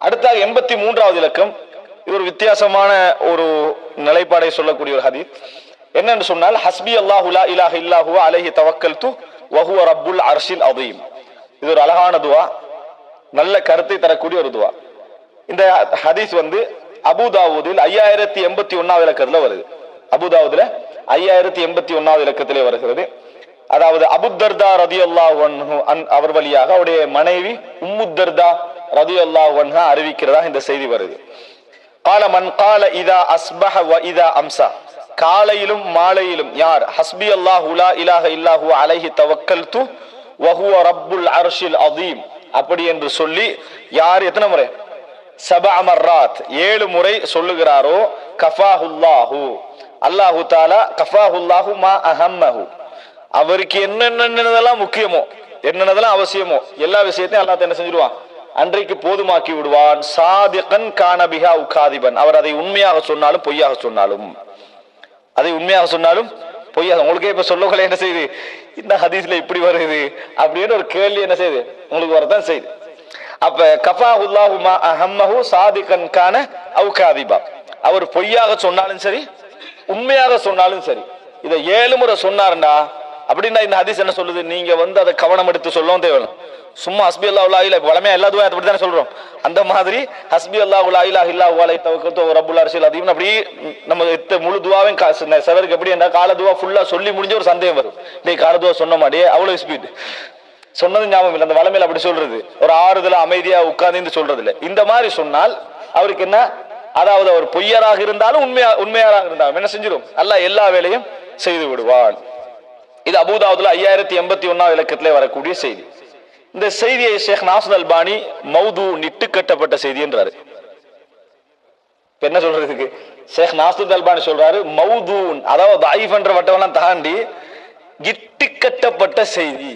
அடுத்தாக எண்பத்தி மூன்றாவது இலக்கம். இது ஒரு வித்தியாசமான ஒரு நிலைப்பாடை சொல்லக்கூடிய ஒரு ஹதீஸ் என்னன்னு சொன்னால் ஹஸ்பி அல்லாஹுலா இலாஹ இல்லாஹு தவக்கல் து வஹுவ ரப்புல் அர்ஷில் அதீம் இது ஒரு அழகான துவா நல்ல கருத்தை தரக்கூடிய ஒரு துவா. இந்த ஹதீஸ் வந்து அபுதாவூதில் ஐயாயிரத்தி எண்பத்தி ஒன்னாவது இலக்கத்துல வருது. அபுதாவூதுல ஐயாயிரத்தி எண்பத்தி ஒன்னாவது இலக்கத்திலே வருகிறது. அதாவது அபுத்தர்தா ரதி அல்லாஹ் அவர் வழியாக அவருடைய மனைவி உம்முத்தர்தா ரதி அல்லாஹ் அறிவிக்கிறதா இந்த செய்தி வருது. கால மன் கால இதா அஸ்பஹ வ இதா அம்சா. காலையிலும் மாலையிலும் யார்? ஹஸ்பி அல்லாஹ் உலா இலாஹ இல்லாஹு அலைஹி தவக்கல்து வஹுவ ரப்புல் அர்ஷில் அதீம் அப்படி என்று சொல்லி யார் எத்தனை முறை? சபா அமர்ராத் ஏழு முறை சொல்லுகிறாரோ கஃபாஹுல்லாஹு. அல்லாஹு தாலா கஃபாஹுல்லாஹு மா அஹம்மஹு. அவருக்கு என்னென்னதெல்லாம் முக்கியமோ என்னென்னதெல்லாம் அவசியமோ எல்லா விஷயத்தையும் அல்லாஹ் என்ன செஞ்சிருவான்? அன்றைக்கு போதுமாக்கி விடுவான். சாதிகன் கானபிகா உகாதிபன். அவர் அதை உண்மையாக சொன்னாலும் பொய்யாக சொன்னாலும். அதை உண்மையாக சொன்னாலும் பொய்யாக. உங்களுக்கே இப்ப சொல்லக்கலை என்ன செய்யுது இந்த ஹதீஸ்ல இப்படி வருது. அப்படின்னு ஒரு கேள்வி என்ன செய்யுது உங்களுக்கு வரதான் செய்யுது அப்ப கஃபா உல்லாஹுமா அஹம்மஹு சாதிகன் கான அவுகாதிபா. அவர் பொய்யாக சொன்னாலும் சரி உண்மையாக சொன்னாலும் சரி. இதை ஏழு முறை சொன்னாருண்டா. அப்படின்னா இந்த ஹதீஸ் என்ன சொல்லுது? நீங்க வந்து அதை கவனம் எடுத்து சொல்லவும் தேவையில்லை. சும்மா ஹஸ்பி அல்லா உலா இல்ல வளமையா எல்லா அப்படி தானே சொல்றோம். அந்த மாதிரி ஹஸ்பி அல்லா உலா இல்லா இல்லா உலை தவக்கத்தோ ரபுல் அரசியல் அதிகம் அப்படி நம்ம இத்த முழு துவாவையும் சிலருக்கு எப்படி என்ன காலதுவா ஃபுல்லா சொல்லி முடிஞ்ச ஒரு சந்தேகம் வரும். டே காலதுவா சொன்ன மாட்டே அவ்வளவு ஸ்பீட் சொன்னது ஞாபகம் இல்லை. அந்த வளமையில அப்படி சொல்றது. ஒரு ஆறுதல அமைதியா உட்கார்ந்து சொல்றது இல்லை இந்த மாதிரி சொன்னால் அவருக்கு என்ன? அதாவது அவர் பொய்யராக இருந்தாலும் உண்மையா உண்மையாராக இருந்தாலும் என்ன செஞ்சிடும் அல்ல எல்லா வேலையும் செய்து விடுவான். இது அபூதாவுதுல ஐயாயிரத்தி எண்பத்தி ஒன்னாவது இலக்கத்திலே வரக்கூடிய செய்தி. இந்த செய்தியை ஷேக் நாசர் அல்பானி மௌது நிட்டு கட்டப்பட்ட செய்தி என்றாரு. இப்ப என்ன சொல்றதுக்கு ஷேக் நாசுத் அல்பானி சொல்றாரு மௌதூன் அதாவது தாயிஃப் என்ற வட்டவெல்லாம் தாண்டி கிட்டு கட்டப்பட்ட செய்தி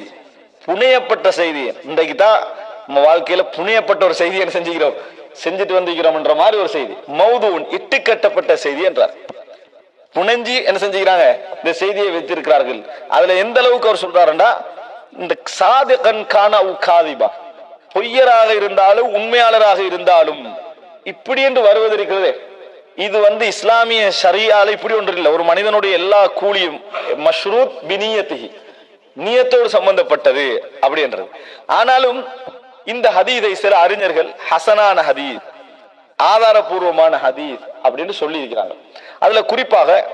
புனையப்பட்ட செய்தி. இன்றைக்கு தான் நம்ம வாழ்க்கையில புனையப்பட்ட ஒரு செய்தி என்ன செஞ்சுக்கிறோம்? செஞ்சுட்டு வந்திருக்கிறோம் என்ற மாதிரி ஒரு செய்தி. மௌதூன் இட்டு கட்டப்பட்ட செய்தி என்றார். புனைஞ்சி என்ன செஞ்சுக்கிறாங்க? இந்த செய்தியை வைத்திருக்கிறார்கள். அதுல எந்த அளவுக்கு அவர் சொல்றாருண்டா இந்த சாதிகன் கான காதிபா. பொய்யராக இருந்தாலும் உண்மையாளராக இருந்தாலும் இப்படி என்று வருவது இருக்கிறதே. இது வந்து இஸ்லாமிய சரியால இப்படி ஒன்று இல்லை. ஒரு மனிதனுடைய எல்லா கூலியும் மஷ்ரூத் பினியத்திகி நியத்தோடு சம்பந்தப்பட்டது அப்படின்றது ஆனாலும் இந்த ஹதீதை சில அறிஞர்கள் ஹசனான ஹதீத் ஆதாரபூர்வமான ஹதீத் அப்படின்னு சொல்லி இருக்கிறாங்க அதுல குறிப்பாக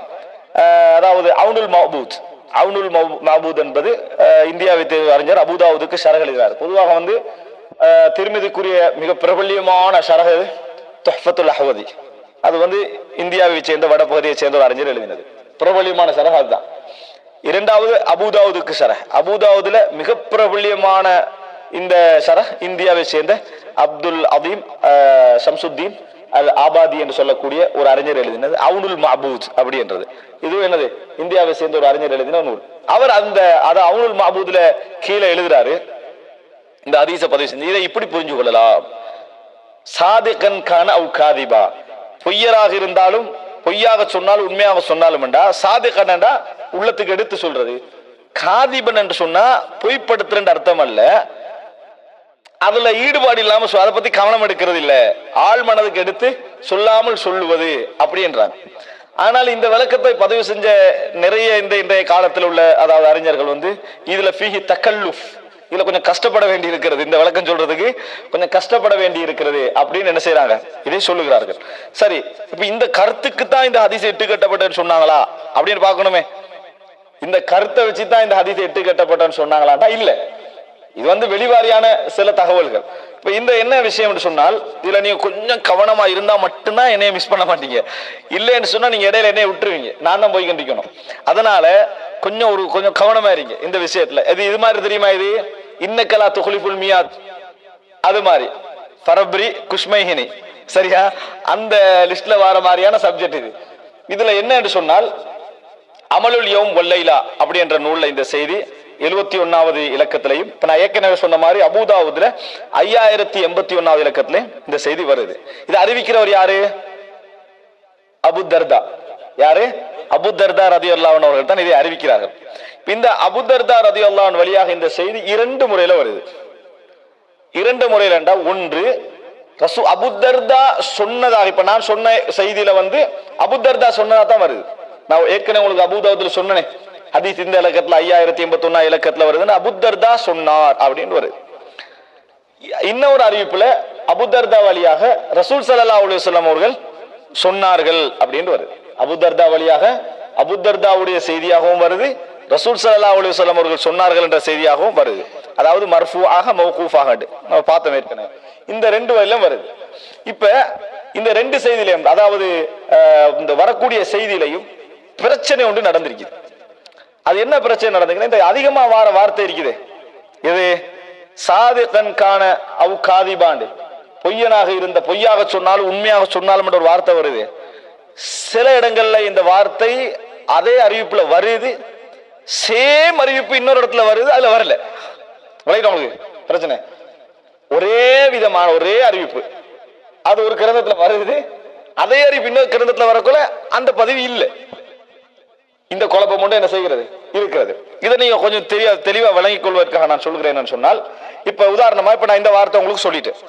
அதாவது அவுனுல் மஹபூத் அவுனுல் மஹபூத் என்பது இந்தியாவை தேர்வு அறிஞர் அபுதாவுதுக்கு ஷரக பொதுவாக வந்து திருமதிக்குரிய மிக பிரபல்யமான ஷரக தொஹ்பத்துல் அஹ்வதி. அது வந்து இந்தியாவை சேர்ந்த வடபகுதியை சேர்ந்த ஒரு அறிஞர் எழுதினது. பிரபல்யமான ஷரக அதுதான். இரண்டாவது அபுதாவுதுக்கு ஷரஹ். அபுதாவுதுல மிக பிரபல்யமான இந்த சர இந்தியாவை சேர்ந்த அப்துல் அதீம் சம்சுத்தீன் அல் ஆபாதி என்று சொல்லக்கூடிய ஒரு அறிஞர் எழுதினது அவுனுல் மஹபூத் அப்படி என்றது. இது என்னது? இந்தியாவை சேர்ந்த ஒரு அறிஞர் எழுதின நூல். அவர் அந்த அதை அவுனுல் மஹபூத்ல கீழே எழுதுறாரு. இந்த அதீச பதிவு செஞ்சு இதை இப்படி புரிஞ்சு கொள்ளலாம். சாதிகன் கான அவு காதிபா. பொய்யராக இருந்தாலும் பொய்யாக சொன்னாலும் உண்மையாக சொன்னாலும் என்றா சாதிகன் உள்ளத்துக்கு எடுத்து சொல்றது. காதிபன் என்று சொன்னா பொய்ப்படுத்துறன்ற அர்த்தம் அல்ல. அதுல ஈடுபாடு இல்லாம அதை பத்தி கவனம் எடுக்கிறது இல்ல. ஆள் மனதுக்கு எடுத்து சொல்லாமல் சொல்லுவது அப்படி என்றாங்க. ஆனால் இந்த விளக்கத்தை பதிவு செஞ்ச நிறைய இந்த இன்றைய காலத்தில் உள்ள அதாவது அறிஞர்கள் வந்து இதுல ஃபீஹி தக்கல்லுஃப் இதுல கொஞ்சம் கஷ்டப்பட வேண்டி இருக்கிறது. இந்த விளக்கம் சொல்றதுக்கு கொஞ்சம் கஷ்டப்பட வேண்டி இருக்கிறது அப்படின்னு என்ன செய்யறாங்க இதை சொல்லுகிறார்கள். சரி இப்ப இந்த கருத்துக்கு தான் இந்த ஹதீஸ் இட்டு கட்டப்பட்டதுன்னு சொன்னாங்களா? அப்படின்னு பார்க்கணுமே. இந்த கருத்தை வச்சு தான் இந்த ஹதீஸ் எட்டு கட்டப்பட்டன்னு சொன்னாங்களாட்டா இல்லை. இது வந்து வெளிவாரியான சில தகவல்கள். இப்போ இந்த என்ன விஷயம் சொன்னால் இதில் நீங்கள் கொஞ்சம் கவனமாக இருந்தால் மட்டும்தான் என்னைய மிஸ் பண்ண மாட்டீங்க. இல்லைன்னு சொன்னால் நீங்கள் இடையில என்னைய விட்டுருவீங்க. நான் தான் போய் கண்டிக்கணும். அதனால கொஞ்சம் ஒரு கொஞ்சம் கவனமாக இருங்க இந்த விஷயத்தில். இது இது மாதிரி தெரியுமா இது? இன்னக்கலா துகுலிஃபுல் மியாத். அது மாதிரி. பரப்ரி குஷ்மைஹினி. சரியா? அந்த லிஸ்ட்ல வர மாதிரியான சப்ஜெக்ட் இது. இதுல என்ன என்று சொன்னால் அமலுல் யோம் ஒல்லைலா அப்படி என்ற நூல்ல இந்த செய்தி. எழுபத்தி ஒன்னாவது இலக்கத்திலையும் இப்ப நான் ஏற்கனவே சொன்ன மாதிரி அபுதாவுதுல ஐயாயிரத்தி எண்பத்தி ஒன்னாவது இலக்கத்திலே இந்த செய்தி வருது. இதை அறிவிக்கிறவர் யாரு? அபு தர்தா. யாரு? அபுதர்தா ரதி அல்லாவன் அவர்கள் தான் இதை அறிவிக்கிறார்கள். இந்த இந்த அபுதர்தா ரதி அல்லாவன் வழியாக இந்த செய்தி இரண்டு முறையில வருது. இரண்டு முறையில் என்றால் ஒன்று ரசூ அபுதர்தா சொன்னதாக இப்ப நான் சொன்ன செய்தியில வந்து அபுதர்தா சொன்னதா தான் வருது. நான் ஏற்கனவே உங்களுக்கு அபுதாபுல சொன்னேனே. ஹதீஸ் இந்த இலக்கத்துல ஐயாயிரத்தி எண்பத்தி ஒன்னா இலக்கத்துல வருதுன்னு அபுத்தர்தா சொன்னார் அப்படின்னு வருது. இன்னொரு அறிவிப்புல அபுதர்தா வழியாக ரசூல் சல்லா அலைஹி அவர்கள் சொன்னார்கள் அப்படின்னு வருது. அபுதர்தா வழியாக அபுதர்தாவுடைய செய்தியாகவும் வருது ரசூல் சல்லா அலைஹி அவர்கள் சொன்னார்கள் என்ற செய்தியாகவும் வருது. அதாவது மர்ஃபூஆக மௌகூஃபாக நம்ம பார்த்தோம் ஏற்கனவே. இந்த ரெண்டு வழியிலும் வருது. இப்ப இந்த ரெண்டு செய்தியிலையும் அதாவது இந்த வரக்கூடிய செய்தியிலையும் பிரச்சனை ஒன்று நடந்திருக்குது. அது என்ன பிரச்சனை நடந்துக்குன்னா இந்த அதிகமா வார வார்த்தை இருக்குது. இது சாதிகன் காண அவு காதிபாண்டு பொய்யனாக இருந்த பொய்யாக சொன்னாலும் உண்மையாக சொன்னாலும் என்ற ஒரு வார்த்தை வருது. சில இடங்கள்ல இந்த வார்த்தை அதே அறிவிப்புல வருது. சேம் அறிவிப்பு இன்னொரு இடத்துல வருது அதுல வரல. விளையாட்டு உங்களுக்கு பிரச்சனை. ஒரே விதமான ஒரே அறிவிப்பு. அது ஒரு கிரந்தத்துல வருது. அதே அறிவிப்பு இன்னொரு கிரந்தத்துல வரக்குள்ள அந்த பதிவு இல்லை. இந்த குழப்பம் மட்டும் என்ன செய்கிறது? இருக்கிறது. இதை நீங்க கொஞ்சம் தெரிய தெளிவா விளங்கிக் கொள்வதற்காக நான் சொல்கிறேன் சொன்னால் இப்ப உதாரணமா இப்ப நான் இந்த வார்த்தை உங்களுக்கு சொல்லிட்டேன்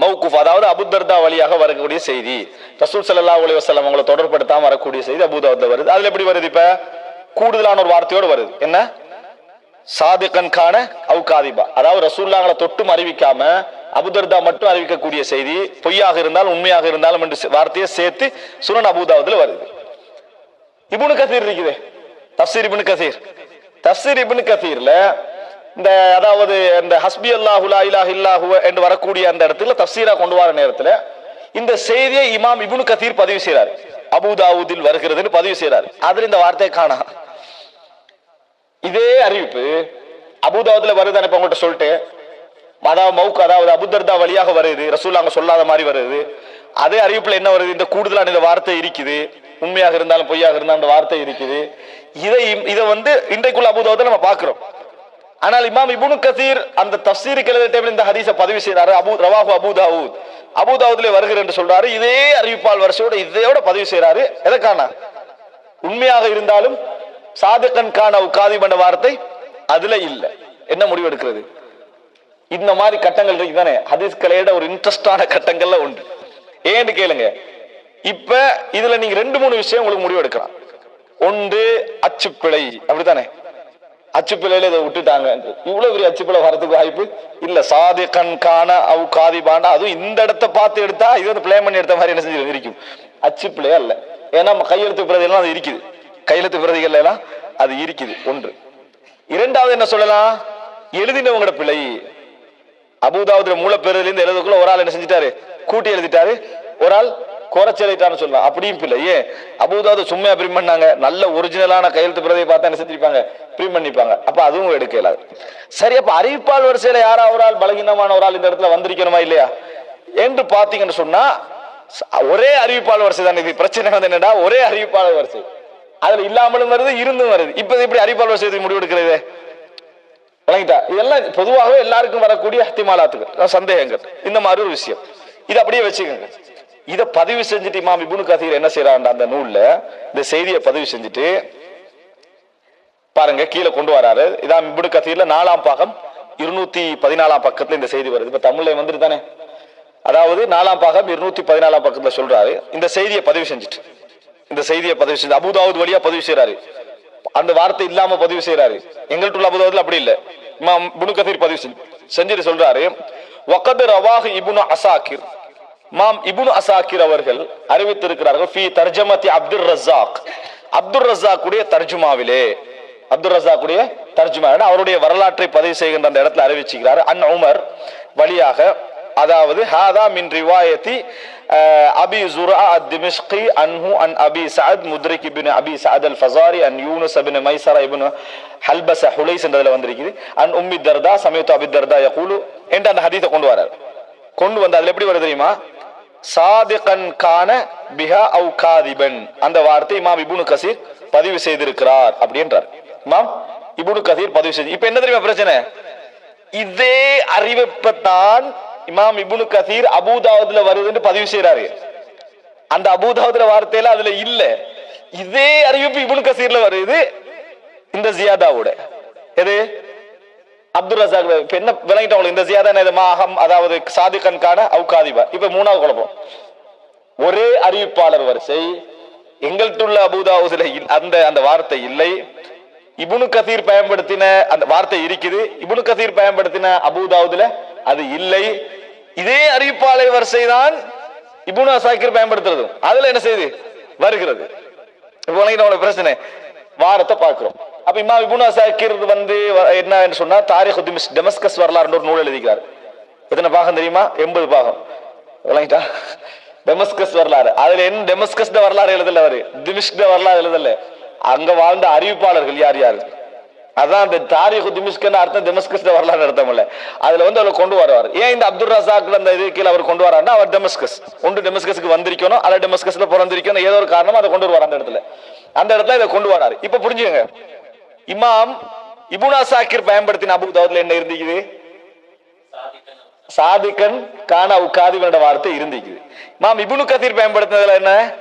மௌகுஃப் அதாவது அபுதர்தா வழியாக வரக்கூடிய செய்தி ரசூல் சல்லா அலைஹி வசலம் அவங்களை தொடர்படுத்தாம வரக்கூடிய செய்தி அபுதர்தா வருது. அதுல எப்படி வருது இப்ப? கூடுதலான ஒரு வார்த்தையோடு வருது. என்ன? சாதிகன் கான அவு காதிபா. அதாவது ரசூல்லாங்களை தொட்டும் அறிவிக்காம அபுதர்தா மட்டும் அறிவிக்கக்கூடிய செய்தி பொய்யாக இருந்தாலும் உண்மையாக இருந்தாலும் என்று வார்த்தையை சேர்த்து சுனன் அபுதாவதுல வருது. இப்னு கசீர் இருக்குதே. தப்சீர் இபின் கசீர். தப்சீர் இபின் கசீர்ல இந்த அதாவது இந்த ஹஸ்பி அல்லாஹுலா லா இல்லாஹு என்று வரக்கூடிய அந்த இடத்துல தப்சீரா கொண்டு வர நேரத்துல இந்த செய்தியை இமாம் இப்னு கசீர் பதிவு செய்றார். அபுதாவுதில் வருகிறதுன்னு பதிவு செய்றார். அதுல இந்த வார்த்தையை காணா. இதே அறிவிப்பு அபுதாவுதுல வருதுன்னு இப்ப உங்கள்கிட்ட சொல்லிட்டு அதாவது மவுக்கு அதாவது அபுதர்தா வழியாக வருது. ரசூல் அங்க சொல்லாத மாதிரி வருது. அதே அறிவிப்புல என்ன வருது? இந்த கூடுதலான இந்த வார்த்தை இருக்குது. உண்மையாக இருந்தாலும் பொய்யாக இருந்தாலும் அந்த வார்த்தை இருக்குது. இதை இதை வந்து இன்றைக்குள்ள அபுதாவுதுல நம்ம பார்க்கிறோம். ஆனால் இமாம் இபுனு கசீர் அந்த தஃசீருக்கு எழுத டைம்ல இந்த ஹதீஸை பதிவு செய்றாரு அபு ரவாஹு அபு தாவூத். அபு வருகிற என்று சொல்றாரு. இதே அறிவிப்பால் வரிசையோட இதையோட பதிவு செய்கிறாரு எதற்கான உண்மையாக இருந்தாலும் சாதுக்கன் கான உக்காதி பண்ண வார்த்தை அதுல இல்லை. என்ன முடிவு எடுக்கிறது? இந்த மாதிரி கட்டங்கள் இருக்கு தானே. ஹதீஸ் கலையோட ஒரு இன்ட்ரெஸ்டான கட்டங்கள்ல உண்டு. ஏன்னு கேளுங்க. இப்ப இதுல நீங்க ரெண்டு மூணு விஷயம் உங்களுக்கு முடிவு எடுக்கலாம். ஒன்று அச்சுப்பிழை. அப்படித்தானே? அச்சுப்பிழையில இதை விட்டுட்டாங்க. இவ்வளவு பெரிய அச்சுப்பிழை வரதுக்கு வாய்ப்பு இல்ல. சாதிகன் கான அவு காதி பாண்டா அதுவும் இந்த இடத்த பார்த்து எடுத்தா இது வந்து பிளே பண்ணி எடுத்த மாதிரி என்ன செஞ்சு இருக்கும். அச்சுப்பிழையா இல்ல ஏன்னா நம்ம கையெழுத்து பிரதிகள் அது இருக்குது. கையெழுத்து பிரதிகள் எல்லாம் அது இருக்குது. ஒன்று. இரண்டாவது என்ன சொல்லலாம்? எழுதினவங்களோட பிழை. அபுதாவுடைய மூலப்பேரில இருந்து எழுதுக்குள்ள ஒரு ஆள் என்ன செஞ்சிட்டாரு? கூட்டி எழுதிட்டாரு. ஒரு ஆள் குறைச்சலைட்டான்னு சொல்லலாம். அப்படியும் இல்லை ஏன்? அபுதாவுது சும்மா பிரிண்ட் பண்ணாங்க? நல்ல ஒரிஜினலான கையெழுத்து பிரதியை பார்த்தா என்ன செஞ்சிருப்பாங்க? பிரிண்ட் பண்ணிப்பாங்க. அப்ப அதுவும் எடுக்க இயலாது. சரி அப்ப அறிவிப்பால் வரிசையில யாரா ஒரு ஆள் பலகீனமான ஒரு ஆள் இந்த இடத்துல வந்திருக்கணுமா இல்லையா? என்று பாத்தீங்கன்னு சொன்னா ஒரே அறிவிப்பாளர் வரிசை தான் இது. பிரச்சனை வந்து என்னடா? ஒரே அறிவிப்பாளர் வரிசை. அதுல இல்லாமலும் வருது இருந்தும் வருது. இப்ப எப்படி அறிவிப்பாளர் வரிசை முடிவெடுக்கிறது விளங்கிட்டா? இதெல்லாம் பொதுவாகவே எல்லாருக்கும் வரக்கூடிய அத்திமாலாத்துக்கள். சந்தேகங்கள். இந்த மாதிரி ஒரு விஷயம். இதை அப்படியே வச்சுக்கோங்க. இதை பதிவு செஞ்சுட்டு இமாம் இபுனு கதீர் என்ன செய்யறாங்க அந்த நூல்ல இந்த செய்தியை பதிவு செஞ்சுட்டு பாருங்க கீழே கொண்டு வராரு. இதான் இபுனு கதீர்ல நாலாம் பாகம் இருநூத்தி பதினாலாம் பக்கத்துல இந்த செய்தி வருது. இப்ப தமிழ்ல வந்துட்டு தானே? அதாவது நாலாம் பாகம் இருநூத்தி பதினாலாம் பக்கத்துல சொல்றாரு. இந்த செய்தியை பதிவு செஞ்சுட்டு இந்த செய்தியை பதிவு செஞ்சு அபுதாவுத் வழியா பதிவு செய்யறாரு அந்த வார்த்தை இல்லாம பதிவு செய்யறாரு எங்கள்கிட்ட உள்ள அபுதாவுதுல அப்படி இல்லை. இமாம் இபுனு கதீர் பதிவு செஞ்சு செஞ்சுட்டு சொல்றாரு வகத் ரவாஹ் இபுனு அசாக்கிர் மாம் இபுனு அசாக்கிர் அவர்கள் அறிவித்திருக்கிறார்கள் ஃபி தர்ஜமதி அப்துல் ரசாக் அப்துல் ரசாக்குடைய உடைய தர்ஜுமாவிலே அப்துல் ரசாக்குடைய உடைய தர்ஜுமா அவருடைய வரலாற்றை பதிவு செய்கின்ற அந்த இடத்துல அறிவிச்சுக்கிறார். அன் உமர் வழியாக அதாவது ஹாதா மின் ரிவாயத்தி அஹ், அபி ஜுரா அத்-திமிஷ்கி அன்ஹு அன் அபி சஅத் முத்ரிக் இப்னு அபி சஅத் அல் ஃபசாரி அன் யூனுஸ் இப்னு மைசரா இப்னு ஹல்பஸ் ஹுலைஸ் என்றதுல வந்திருக்குது. அன் உம்மி தர்தா சமயத்து அபி தர்தா யகூலு என்று அந்த ஹதீஸை கொண்டு வரார். கொண்டு வந்து அதுல எப்படி வருது தெரியுமா? சாதிகன் கான பிஹா அவு காதிபன். அந்த வார்த்தை இமாம் இபுனு கசீர் பதிவு செய்திருக்கிறார் அப்படின்றார். இமாம் இபுனு கசீர் பதிவு செய்து இப்ப என்ன தெரியுமா பிரச்சனை? இதே அறிவிப்பைத்தான் இமாம் இபுனு கசீர் அபூதாவதுல வருதுன்னு பதிவு செய்யறாரு அந்த அபூதாவதுல வார்த்தையில அதுல இல்ல. இதே அறிவிப்பு இபுனு கசீர்ல வருது இந்த ஜியாதாவோட. எது? அப்துல் ரசாக் இப்ப என்ன விளங்கிட்டவங்க இந்த ஜியாதா என்ன இது மாஹம் அதாவது சாதிகன் கான அவுகாதிபா. இப்ப மூணாவது குழப்பம். ஒரே அறிவிப்பாளர் வரிசை எங்கள்கிட்ட உள்ள அபுதாவுதுல இல்- அந்த அந்த வார்த்தை இல்லை. இபுனு கசீர் பயன்படுத்தின அந்த வார்த்தை இருக்குது. இபுனு கசீர் பயன்படுத்தின அபுதாவுதுல அது இல்லை. இதே அறிவிப்பாளர் வரிசை தான் இபுனு அசாக்கிர் பயன்படுத்துறதும். அதுல என்ன செய்யுது வருகிறது. இப்போ பிரச்சனை. வாரத்தை பார்க்கிறோம். அப்ப இம்மா இப்னு அசாக்கிர் வந்து என்ன என்று சொன்னா தாரிக் திமிஸ் டெமஸ்கஸ் வரலாறுன்னு ஒரு நூல் எழுதிக்கிறார். எத்தனை பாகம் தெரியுமா? எண்பது பாகம். விளங்கிட்டா? டெமஸ்கஸ் வரலாறு. அதுல என்ன டெமஸ்கஸ் வரலாறு எழுதல அவரு. திமிஷ்க வரலாறு எழுதல. அங்க வாழ்ந்த அறிவிப்பாளர்கள் யார் யாரு? அதான் அந்த தாரிக் திமிஷ்கன்னு அர்த்தம்? டெமஸ்கஸ் வரலாறு அர்த்தம் இல்ல. அதுல வந்து அவர் கொண்டு வருவார். ஏன் இந்த அப்துல் ரசாக் அந்த இது கீழே அவர் கொண்டு வராருன்னா அவர் டெமஸ்கஸ். ஒன்று டெமஸ்கஸ்க்கு வந்திருக்கணும் அல்ல டெமஸ்கஸ்ல பிறந்திருக்கணும் ஏதோ ஒரு காரணமா அதை கொண்டு வருவார் அந்த இடத்துல. அந்த இடத்துல இதை கொண்டு வராரு. இப்ப புரிஞ்சுங்க இமாம் இபுனா சாக்கிர் பயன்படுத்தின அபு தாவூத்ல என்ன இருந்துக்குது சாதிக்கன் கான உக்காதிவனோட வார்த்தை இருந்துக்குது மாம் இபுனு கதீர் பயன்படுத்தினதுல என்ன?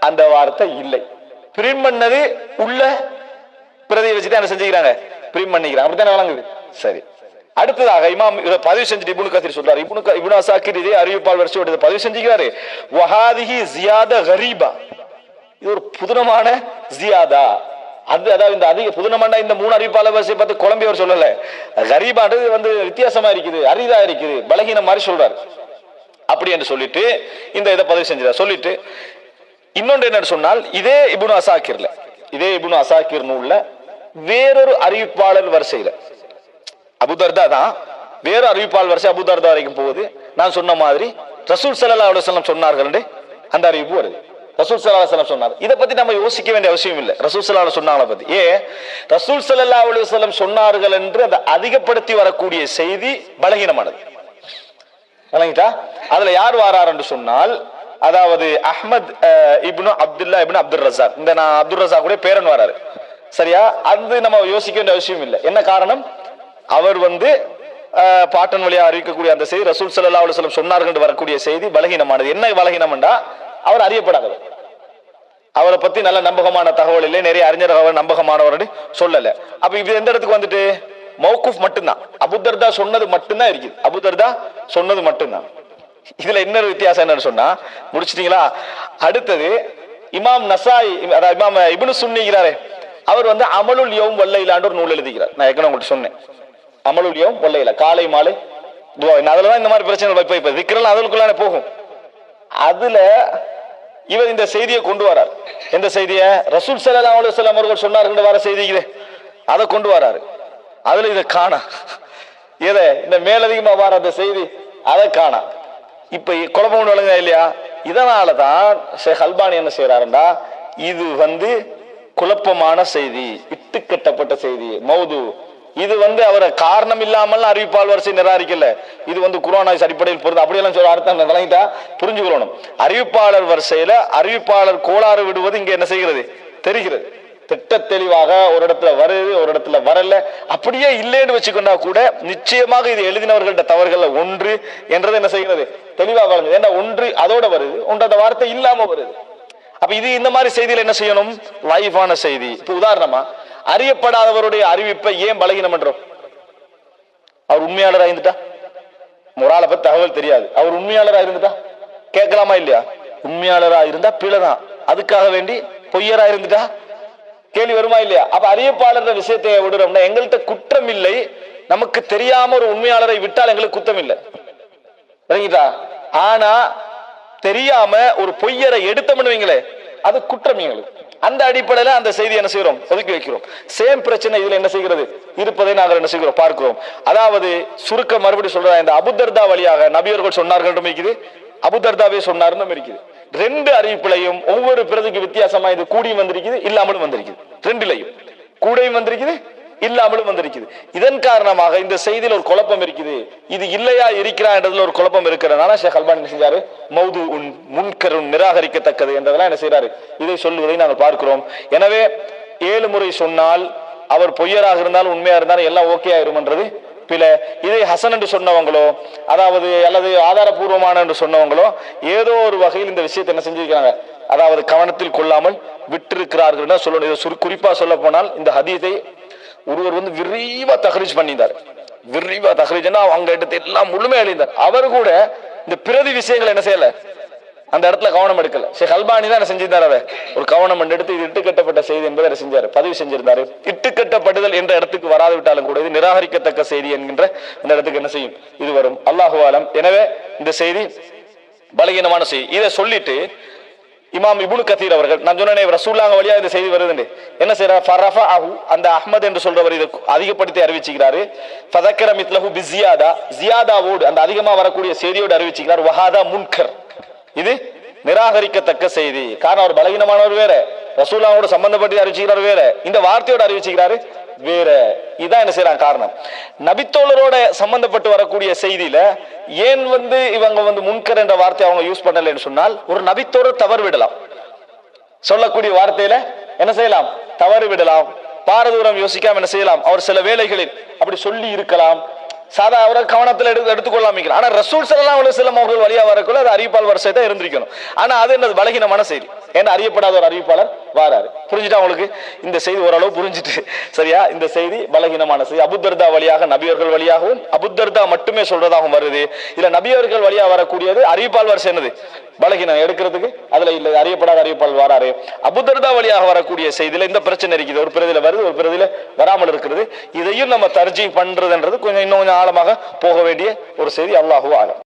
அந்த வார்த்தை இல்லை. பிரிண்ட் பண்ணது உள்ள பிரதியை வச்சுட்டு என்ன செஞ்சுக்கிறாங்க? பிரிண்ட் பண்ணிக்கிறாங்க. அப்படித்தானே வழங்குது? சரி. அடுத்ததாக இமாம் இதை பதிவு செஞ்சுட்டு இபுனு கதீர் சொல்றாரு. இபுனு க- அசாக்கிர் இதே அறிவிப்பால் வரிசை இதை பதிவு செஞ்சுக்கிறாரு. வஹாதிஹி ஜியாத கரீபா. இது ஒரு புதுனமான ஜியாதா அது அதாவது இந்த அதிக புதுனமாண்டா இந்த மூணு அறிவிப்பாளர் வரிசை பார்த்து குழம்பி அவர் சொல்லல. கரீபான்றது வந்து வித்தியாசமா இருக்குது அரிதா இருக்குது பலகீனம் மாதிரி சொல்றாரு. அப்படி என்று சொல்லிட்டு இந்த இதை பதிவு செஞ்சார் சொல்லிட்டு இன்னொன்று என்னன்னு சொன்னால் இதே இபுனு அசாக்கிர்ல இதே இபுனு அசாக்கிர் நூல்ல வேறொரு அறிவிப்பாளர் வரிசையில அபுதர்தா தான் வேற அறிவிப்பாளர் வரிசை அபுதர்தா வரைக்கும் போகுது. நான் சொன்ன மாதிரி ரசூல் ஸல்லல்லாஹு அலைஹி சொன்னார்கள் அந்த அறிவிப்பு வருது. ரசூல் சல்லா அலைஹி சொன்னார். இதை பத்தி நம்ம யோசிக்க வேண்டிய அவசியம் இல்லை. ரசூல் சல்லா அலைஹி சொன்னாங்கள பத்தி. ஏ ரசூல் சல்லா அலைஹி சொன்னார்கள் என்று அதை அதிகப்படுத்தி வரக்கூடிய செய்தி பலகீனமானது. விளங்கிட்டா? அதுல யார் வாரார் என்று சொன்னால் அதாவது அஹ்மத் அஹ், இப்னு அப்துல்லா இப்னு அப்துல் ரசாக் இந்த நான் அப்துல் ரசாக் கூட பேரன் வராரு. சரியா? அது நம்ம யோசிக்க வேண்டிய அவசியம் இல்லை. என்ன காரணம்? அவர் வந்து பாட்டன் வழியாக அறிவிக்கக்கூடிய அந்த செய்தி ரசூல் சல்லா அலுவலம் சொன்னார்கள் என்று வரக்கூடிய செய்தி பலகீனமானது. என்ன பலகீனம்டா? அவர் அறியப்படாதவர். அவரை பத்தி நல்ல நம்பகமான தகவல் இல்லை. நிறைய அறிஞர் அவர் நம்பகமானவர் சொல்லல. அப்ப இது எந்த இடத்துக்கு வந்துட்டு? மௌக்குஃப் மட்டும்தான். அபுதர்தா சொன்னது மட்டும்தான் இருக்குது. அபுதர்தா சொன்னது மட்டும்தான். இதுல என்ன வித்தியாசம் என்னன்னு சொன்னா முடிச்சிட்டீங்களா? அடுத்தது இமாம் நசாய் அதாவது இமாம் இபுனு சுன்னிக்கிறாரே அவர் வந்து அமலுல் யோம் வல்லைலான்னு ஒரு நூல் எழுதிக்கிறார். நான் ஏற்கனவே உங்கள்கிட்ட சொன்னேன். அமலுல் யோம் வல்லையில காலை மாலை துவா. அதுல தான் இந்த மாதிரி பிரச்சனை இப்ப இப்ப விக்ரல் அதுக்குள்ளான போகும். அதுல இவர் இந்த செய்தியை கொண்டு வரார். எந்த செய்தியை? ரசூல் சல்லா அலுவலம் அவர்கள் சொன்னார்கள் வர செய்திகளே அதை கொண்டு வராரு. அதுல இதை காணா. எதை இந்த மேலதிகமா வர அந்த செய்தி அதை காணா. இப்ப குழப்பம் வழங்க இல்லையா? இதனால தான் ஷேக் அல்பானி என்ன செய்யறாருண்டா இது வந்து குழப்பமான செய்தி இட்டு கட்டப்பட்ட செய்தி மௌது இது வந்து அவரை காரணம் இல்லாமல் அறிவிப்பால் வரிசை நிராகரிக்கல. இது வந்து குரோனாய்ஸ் அடிப்படையில் பொருள் அப்படியெல்லாம் சொல்ல அர்த்தம் விளங்கிட்டா புரிஞ்சுக்கணும் அறிவிப்பாளர் வரிசையில அறிவிப்பாளர் கோளாறு விடுவது இங்க என்ன செய்கிறது? தெரிகிறது. திட்ட தெளிவாக ஒரு இடத்துல வருது ஒரு இடத்துல வரல. அப்படியே இல்லைன்னு வச்சுக்கொண்டா கூட நிச்சயமாக இது எழுதினவர்கள்ட்ட தவறுகள்ல ஒன்று என்றது என்ன செய்கிறது? தெளிவாக வழங்குது. ஏன்னா ஒன்று அதோட வருது ஒன்று அந்த வார்த்தை இல்லாம வருது. அப்ப இது இந்த மாதிரி செய்தியில என்ன செய்யணும்? லைஃபான செய்தி. இப்போ உதாரணமா அறியப்படாதவருடைய அறிவிப்பை ஏன் பலகீனம் பண்றோம்? அவர் உண்மையாளராக இருந்துட்டா? முறால பத்தி தகவல் தெரியாது. அவர் உண்மையாளராக இருந்துட்டா? கேட்கலாமா இல்லையா? உண்மையாளராக இருந்தா பிழைதான். அதுக்காக வேண்டி பொய்யரா இருந்துட்டா? கேள்வி வருமா இல்லையா? அப்ப அறிவிப்பாளர் விஷயத்தை விடுறோம்னா எங்கள்கிட்ட குற்றம் இல்லை. நமக்கு தெரியாம ஒரு உண்மையாளரை விட்டால் எங்களுக்கு குத்தம் இல்லை. விளங்கிட்டா ஆனா தெரியாம ஒரு பொய்யரை எடுத்தோம்னு வைங்களேன். அது குற்றம் எங்களுக்கு அந்த அடிப்படையில அந்த செய்தி என்ன செய்கிறோம்? ஒதுக்கி வைக்கிறோம். சேம் பிரச்சனை இதுல என்ன செய்கிறது? இருப்பதை நாங்கள் என்ன செய்கிறோம்? பார்க்கிறோம். அதாவது சுருக்க மறுபடி சொல்றதா இந்த அபுதர்தா வழியாக நபியர்கள் சொன்னார்கள் இருக்குது. அபுதர்தாவே சொன்னார்னு இருக்குது. ரெண்டு அறிவிப்புலையும் ஒவ்வொரு பிரதிக்கு வித்தியாசமா இது கூடியும் வந்திருக்குது இல்லாமலும் வந்திருக்குது. ரெண்டுலையும். கூடையும் வந்திருக்குது இல்லாமலும் வந்திருக்குது. இதன் காரணமாக இந்த செய்தியில் ஒரு குழப்பம் இருக்குது. இது இல்லையா இருக்கிறா என்றதுல ஒரு குழப்பம் இருக்கிறதுனால ஷேக் அல்பானி என்ன செஞ்சாரு? மௌது உன் முன்கரும் நிராகரிக்கத்தக்கது என்றதெல்லாம் என்ன செய்யறாரு இதை சொல்லுவதை நாங்கள் பார்க்கிறோம். எனவே ஏழு முறை சொன்னால் அவர் பொய்யராக இருந்தாலும் உண்மையா இருந்தாலும் எல்லாம் ஓகே ஆயிரும்ன்றது பில இதை ஹசன் என்று சொன்னவங்களோ அதாவது அல்லது ஆதாரபூர்வமான என்று சொன்னவங்களோ ஏதோ ஒரு வகையில் இந்த விஷயத்தை என்ன செஞ்சிருக்கிறாங்க? அதாவது கவனத்தில் கொள்ளாமல் விட்டிருக்கிறார்கள் சொல்லணும். இதை சுரு- குறிப்பா சொல்ல போனால் இந்த ஹதீஸை ஒருவர் வந்து விரிவா தஹ்ரீஜ் பண்ணியிருந்தார். விரிவா தஹ்ரீஜ்னா அங்க எடுத்து எல்லாம் முழுமையா எழுந்தார் அவர் கூட இந்த பிரதி விஷயங்களை என்ன செய்யல? அந்த இடத்துல கவனம் எடுக்கல. ஷேக் அல்பானி தான் என்ன செஞ்சிருந்தார் அவர்? ஒரு கவனம் எடுத்து இது இட்டுக்கட்டப்பட்ட செய்தி என்பதை என்ன செஞ்சாரு. பதிவு செஞ்சிருந்தாரு. இட்டுக்கட்டப்படுதல் என்ற இடத்துக்கு வராது விட்டாலும் கூட இது நிராகரிக்கத்தக்க செய்தி என்கின்ற இந்த இடத்துக்கு என்ன செய்யும்? இது வரும். அல்லாஹு ஆலம். எனவே இந்த செய்தி பலகீனமான செய்தி. இதை சொல்லிட்டு இமாம் இபுனு கத்தீர் அவர்கள். நான் சொன்னேன் ரசூல்லாங்க வழியா இந்த செய்தி வருதுன்னு. என்ன செய்யறார் ஃபரஃபா அஹு அந்த அஹ்மத் என்று சொல்றவர் இதை அதிகப்படுத்தி அறிவிச்சுக்கிறாரு. ஃபதக்கர மித்லஹு பிஸியாதா ஜியாதாவோடு அந்த அதிகமா வரக்கூடிய செய்தியோடு அறிவிச்சுக்கிறார். வஹாதா முன்கர். இது நிராகரிக்கத்தக்க செய்தி. காரணம் அவர் பலகீனமானவர் வேற. ரசூல்லாவோட சம்பந்தப்பட்டு அறிவிச்சுக்கிறார் வேற. இந்த வார்த்தையோட அறிவிச்சுக்கிறாரு. வேற இதான் என்ன செய்யறாங்க காரணம். நபித்தோழரோட சம்பந்தப்பட்டு வரக்கூடிய செய்தியில ஏன் வந்து இவங்க வந்து முன்கர் என்ற வார்த்தை அவங்க யூஸ் பண்ணலைன்னு சொன்னால் ஒரு நபித்தோழர் தவறு விடலாம். சொல்லக்கூடிய வார்த்தையில என்ன செய்யலாம்? தவறு விடலாம். பாரதூரம் யோசிக்காம என்ன செய்யலாம்? அவர் சில வேலைகளில் அப்படி சொல்லி இருக்கலாம். சாதா அவரை கவனத்தில் எடுத்து எடுத்துக்கொள்ளாம ஆனா ரசூல் சலாம் அலுவலி சில அவர்கள் வழியா வரக்குள்ள அது அறிவிப்பால் வரிசை தான் இருந்திருக்கணும். ஆனா அது என்னது? பலகீனமான செய்தி. ஏன்னா அறியப்படாத ஒரு அறிவிப்பாளர் வாராரு. புரிஞ்சுட்டா உங்களுக்கு? இந்த செய்தி ஓரளவு புரிஞ்சுட்டு சரியா? இந்த செய்தி பலகீனமான செய்தி. அபுத்தர்தா வழியாக நபியர்கள் வழியாகவும் அபுத்தர்தா மட்டுமே சொல்றதாகவும் வருது. இதுல நபியர்கள் வழியா வரக்கூடியது அறிவிப்பால் வரிசை என்னது? பலகீனம் எடுக்கிறதுக்கு அதுல இல்ல அறியப்படாத அறிவிப்பால் வராரு. அபுதர்தா வழியாக வரக்கூடிய செய்தியில இந்த பிரச்சனை இருக்குது. ஒரு பிரதியில வருது ஒரு பிரதியில வராமல் இருக்கிறது. இதையும் நம்ம தர்ஜி பண்றதுன்றது கொஞ்சம் இன்னும் கொஞ்சம் ஆழமாக போக வேண்டிய ஒரு செய்தி. அல்லாஹுவாகும்